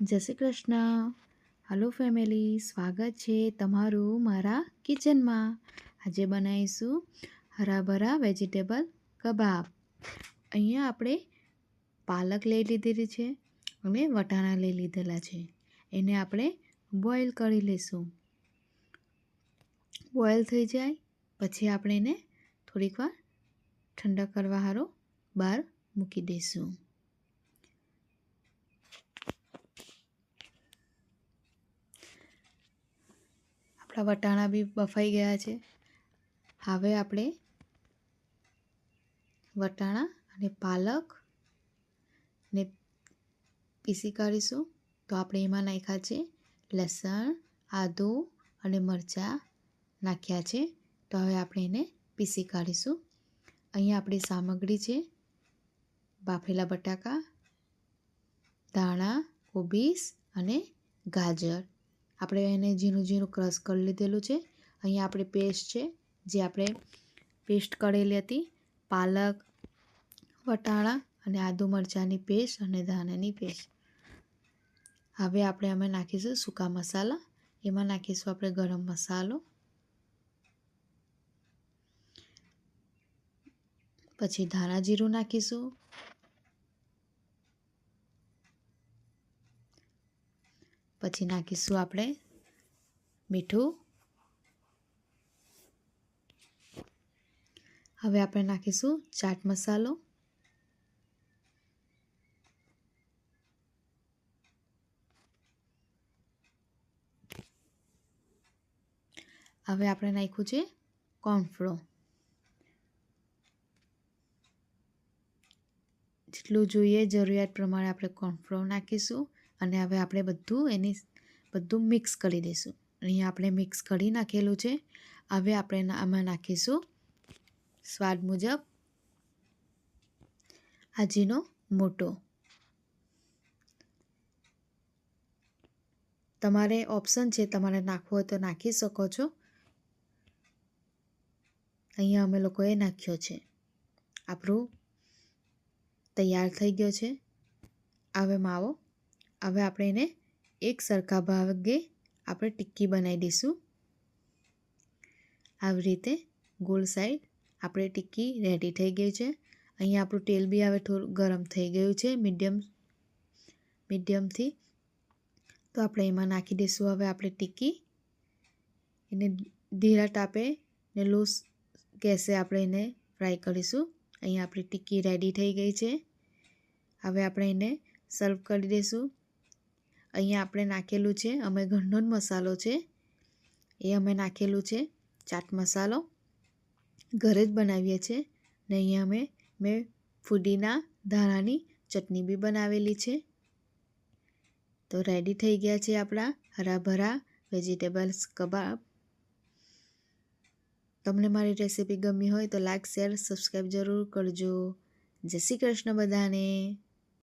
જય Shri Krishna. Hello family સ્વાગત છે તમારું મારા કિચનમાં આજે બનાવીશું હરાભરા વેજીટેબલ કબાબ. અહીંયા આપણે પાલક લઈ લીધેલી છે અને વટાણા લઈ લીધેલા છે. એને આપણે બોઇલ કરી લઈશું. બોઇલ થઈ જાય, પછી આપણે એને થોડીક વાર ઠંડા કરવા હારો બહાર મૂકી દઈશું. આપણા વટાણા બી બફાઈ ગયા છે. હવે આપણે વટાણા અને પાલક ને પીસી કાઢીશું. તો આપણે એમાં નાખ્યા છે લસણ, આદું અને મરચાં નાખ્યા છે. તો હવે આપણે એને પીસી કાઢીશું. અહીંયા આપણી સામગ્રી છે બાફેલા બટાકા, ધાણા કોબીસ અને ગાજર. આપણે એને ઝીણું ઝીણું ક્રશ કરી લીધેલું છે. અહીંયા આપણે પેસ્ટ છે, જે આપણે પેસ્ટ કરેલી હતી. પાલક, વટાણા અને આદુ મરચાંની પેસ્ટ અને ધાણાની પેસ્ટ. હવે આપણે આમાં નાખીશું સૂકા મસાલા. એમાં નાખીશું આપણે ગરમ મસાલો. પછી ધાણા જીરું નાખીશું. પછી નાખીશું આપણે મીઠું. હવે આપણે નાખીશું ચાટ મસાલો. હવે આપણે નાખ્યું છે કોર્નફ્લો. જેટલું જોઈએ જરૂરિયાત પ્રમાણે આપણે કોર્નફ્લો નાખીશું. અને હવે આપણે બધું એની બધું મિક્સ કરી દઈશું. અહીંયા આપણે મિક્સ કરી નાખેલું છે. હવે આપણે આમાં નાખીશું સ્વાદ મુજબ આજીનો મોટો. તમારે ઓપ્શન છે, તમારે નાખવો હોય તો નાખી શકો છો. અહીંયા અમે લોકોએ નાખ્યો છે. આપણું તૈયાર થઈ ગયો છે. હવે માવો હવે આપણે એને એક સરખા ભાગે આપણે ટિક્કી બનાવી દઈશું. આવી રીતે ગોળ સાઈડ આપણે ટિક્કી રેડી થઈ ગઈ છે. અહીંયા આપણું તેલ બી હવે થોડું ગરમ થઈ ગયું છે મીડિયમ મીડિયમથી તો આપણે એમાં નાખી દઈશું હવે આપણે ટિક્કી. એને ધીરા તાપે ને લો ગેસે આપણે એને ફ્રાય કરીશું. અહીંયા આપણી ટિક્કી રેડી થઈ ગઈ છે. હવે આપણે એને સર્વ કરી દઈશું. અહીંયા આપણે નાખેલું છે, અમે ઘરનો જ મસાલો છે. એ અમે નાખેલું છે, ચાટ મસાલો. ઘરે જ બનાવીએ છીએ ને અહીંયા અમે મેં ફૂડીના ધાણાની ચટણી બી બનાવેલી છે. તો રેડી થઈ ગયા છે આપણા હરાભરા વેજીટેબલ્સ કબાબ. તમને મારી રેસીપી ગમી હોય તો લાઇક શેર સબસ્ક્રાઈબ જરૂર કરજો. જય શ્રી કૃષ્ણ બધાને.